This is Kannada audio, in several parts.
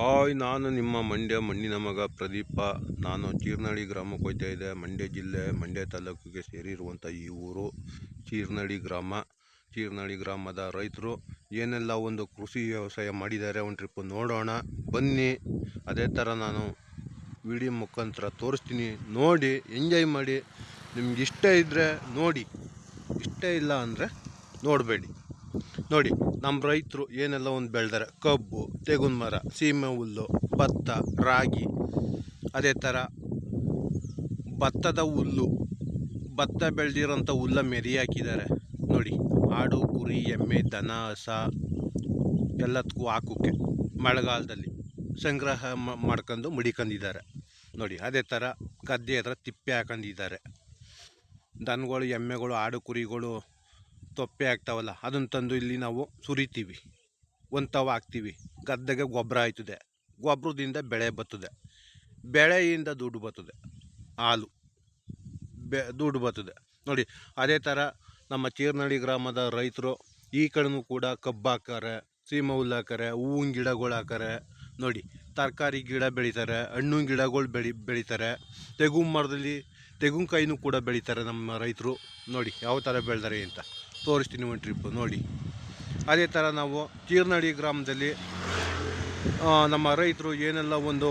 ಹಾಯ್ ನಾನು ನಿಮ್ಮ ಮಂಡ್ಯ ಮಣ್ಣಿನ ಮಗ ಪ್ರದೀಪ. ನಾನು ಚೀರ್ನಳ್ಳಿ ಗ್ರಾಮಕ್ಕೆ ಹೋಗ್ತಾ ಇದ್ದೆ. ಮಂಡ್ಯ ಜಿಲ್ಲೆ, ಮಂಡ್ಯ ತಾಲೂಕಿಗೆ ಸೇರಿರುವಂಥ ಈ ಊರು ಚೀರ್ನಳ್ಳಿ ಗ್ರಾಮ. ಚೀರ್ನಳ್ಳಿ ಗ್ರಾಮದ ರೈತರು ಏನೆಲ್ಲ ಒಂದು ಕೃಷಿ ವ್ಯವಸಾಯ ಮಾಡಿದ್ದಾರೆ ಒಂದು ಟ್ರಿಪ್ ನೋಡೋಣ. ಬನ್ನಿ. ಅದೇ ಥರ ನಾನು ವಿಡಿಯೋ ಮುಖಾಂತರ ತೋರಿಸ್ತೀನಿ. ನೋಡಿ ಎಂಜಾಯ್ ಮಾಡಿ. ನಿಮ್ಗೆ ಇಷ್ಟ ಇದ್ದರೆ ನೋಡಿ. ಇಷ್ಟ ಇಲ್ಲ ಅಂದರೆ ನೋಡಬೇಡಿ. ನೋಡಿ ನಮ್ಮ ರೈತರು ಏನೆಲ್ಲ ಒಂದು ಬೆಳೆದಾರೆ. ಕಬ್ಬು, ತೆಗುನ್ ಮರ, ಸೀಮೆ ಹುಲ್ಲು, ಭತ್ತ, ರಾಗಿ. ಅದೇ ಥರ ಭತ್ತದ ಹುಲ್ಲು, ಭತ್ತ ಬೆಳೆದಿರೋಂಥ ಹುಲ್ಲ ಮೆರಿ ಹಾಕಿದ್ದಾರೆ. ನೋಡಿ, ಆಡು, ಕುರಿ, ಎಮ್ಮೆ, ದನ, ಹಸ ಎಲ್ಲದಕ್ಕೂ ಹಾಕೋಕ್ಕೆ ಮಳೆಗಾಲದಲ್ಲಿ ಸಂಗ್ರಹ ಮಾಡ್ಕೊಂಡು ಮುಡಿಕೊಂಡಿದ್ದಾರೆ ನೋಡಿ, ಅದೇ ಥರ ಗದ್ದೆ ಹತ್ರ ತಿಪ್ಪೆ ಹಾಕೊಂಡಿದ್ದಾರೆ ದನಗಳು, ಎಮ್ಮೆಗಳು, ಆಡು, ಕುರಿಗಳು ತೊಪ್ಪೆ ಆಗ್ತಾವಲ್ಲ ಅದನ್ನು ತಂದು ಇಲ್ಲಿ ನಾವು ಸುರಿತೀವಿ. ಒಂದು ತವ ಹಾಕ್ತೀವಿ ಗದ್ದೆಗೆ ಗೊಬ್ಬರ ಆಯ್ತದೆ. ಗೊಬ್ಬರದಿಂದ ಬೆಳೆ ಬರ್ತದೆ. ಬೆಳೆಯಿಂದ ದುಡ್ಡು ಬರ್ತದೆ. ಹಾಲು. ಬೆ, ದುಡ್ಡು ಬರ್ತದೆ. ನೋಡಿ, ಅದೇ ಥರ ನಮ್ಮ ಚೀರ್ನಳ್ಳಿ ಗ್ರಾಮದ ರೈತರು ಈ ಕಡೆನೂ ಕೂಡ ಕಬ್ಬು ಹಾಕಾರೆ ಸೀಮೆ ಹುಲ್ಲು ಹಾಕಾರೆ ಹೂವಿನ ಗಿಡಗಳು ಹಾಕಾರೆ ನೋಡಿ, ತರಕಾರಿ ಗಿಡ ಬೆಳೀತಾರೆ, ಹಣ್ಣಿನ ಗಿಡಗಳು ಬೆಳಿ, ಬೆಳೀತಾರೆ. ತೆಗು ಮರದಲ್ಲಿ ತೆಂಗಿನಕಾಯಿನೂ ಕೂಡ ಬೆಳೀತಾರೆ ನಮ್ಮ ರೈತರು. ನೋಡಿ, ಯಾವ ಥರ ಬೆಳೆದಾರೆ ಅಂತ. ತೋರಿಸ್ತೀನಿ ಒಂದು ಟ್ರಿಪ್ಪು ನೋಡಿ. ಅದೇ ಥರ ನಾವು ತೀರ್ನಳ್ಳಿ ಗ್ರಾಮದಲ್ಲಿ ನಮ್ಮ ರೈತರು ಏನೆಲ್ಲ ಒಂದು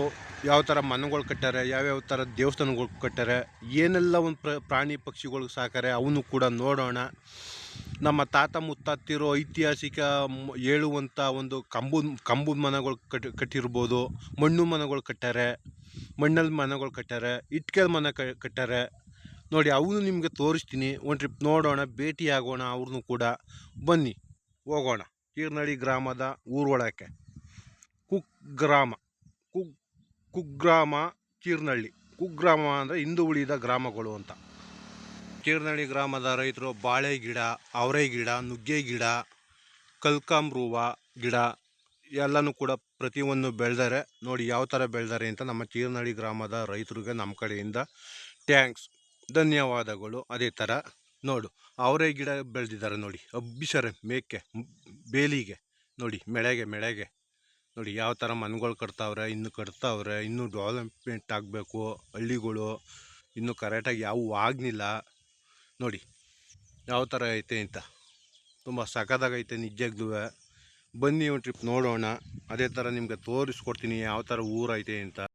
ಯಾವ ಥರ ಮನೆಗಳು ಕಟ್ಟಾರೆ, ಯಾವ್ಯಾವ ಥರ ದೇವಸ್ಥಾನಗಳು ಕಟ್ಟಾರೆ, ಏನೆಲ್ಲ ಒಂದು ಪ್ರ, ಪ್ರಾಣಿ ಪಕ್ಷಿಗಳಿಗೆ ಸಾಕಾರೆ ಅವನು ಕೂಡ ನೋಡೋಣ. ನಮ್ಮ ತಾತ ಮುತ್ತಾತಿರೋ ಐತಿಹಾಸಿಕ ಹೇಳುವಂಥ ಒಂದು ಕಂಬದ ಕಂಬದ ಮನೆಗಳು ಕಟ್, ಕಟ್ಟಿರ್ಬೋದು, ಮಣ್ಣು ಮನೆಗಳು ಕಟ್ಟಾರೆ, ಮಣ್ಣಲ್ಲಿ ಮನೆಗಳು ಕಟ್ಟಾರೆ, ಇಟ್ಕೆಲ್ ಮನೆ ಕಟ್ಟಾರೆ. ನೋಡಿ, ಅವನು ನಿಮಗೆ ತೋರಿಸ್ತೀನಿ. ಒಂದು ಟ್ರಿಪ್ ನೋಡೋಣ, ಭೇಟಿಯಾಗೋಣ ಅವ್ರನ್ನೂ ಕೂಡ. ಬನ್ನಿ, ಹೋಗೋಣ. ಕೀರ್ನಳ್ಳಿ ಗ್ರಾಮದ ಊರೊಳಕ್ಕೆ ಕುಗ್ರಾಮ ಕುಗ್ ಕುಗ್ರಾಮ ಕೀರ್ನಳ್ಳಿ. ಕುಗ್ರಾಮ ಅಂದರೆ ಹಿಂದೂ ಉಳಿದ ಗ್ರಾಮಗಳು ಅಂತ. ಕೀರ್ನಳ್ಳಿ ಗ್ರಾಮದ ರೈತರು ಬಾಳೆ ಗಿಡ, ಅವರೆ ಗಿಡ, ನುಗ್ಗೆ ಗಿಡ ಕಲ್ಕಾಂಬ್ರೂವ ಗಿಡ, ಎಲ್ಲನೂ ಕೂಡ ಪ್ರತಿಯೊಂದು ಬೆಳೆದರೆ, ನೋಡಿ, ಯಾವ ಥರ ಬೆಳೆದಾರೆ ಅಂತ ನಮ್ಮ ಚೀರ್ನಳ್ಳಿ ಗ್ರಾಮದ ರೈತರಿಗೆ ನಮ್ಮ ಕಡೆಯಿಂದ ಟ್ಯಾಂಕ್ಸ್ ಧನ್ಯವಾದಗಳು. ಅದೇ ಥರ ನೋಡು, ಅವರೇ ಗಿಡ ಬೆಳೆದಿದ್ದಾರೆ ನೋಡಿ. ಅಬ್ಬಿಸರೆ ಮೇಕೆ ಬೇಲಿಗೆ ನೋಡಿ, ಮೆಳೆಗೆ ಮೆಳೆಗೆ ನೋಡಿ ಯಾವ ಥರ ಮನೆಗಳು ಕಟ್ತಾವ್ರೆ, ಇನ್ನು ಕಟ್ತಾವ್ರೆ, ಇನ್ನೂ ಡೆವಲಪ್ಮೆಂಟ್ ಆಗಬೇಕು, ಹಳ್ಳಿಗಳು ಇನ್ನೂ ಕರೆಕ್ಟಾಗಿ ಯಾವುವು ಆಗಲಿಲ್ಲ ನೋಡಿ. ಯಾವ ಥರ ಐತೆ ಅಂತ. ತುಂಬ ಸಖತ್ತಾಗೈತೆ ನಿಜವಾಗ್ಲೂ ಬನ್ನಿ ಒಂದು ಟ್ರಿಪ್ ನೋಡೋಣ. ಅದೇ ಥರ ನಿಮಗೆ ತೋರಿಸ್ಕೊಡ್ತೀನಿ ಯಾವ ಥರ ಊರೈತೆ ಅಂತ.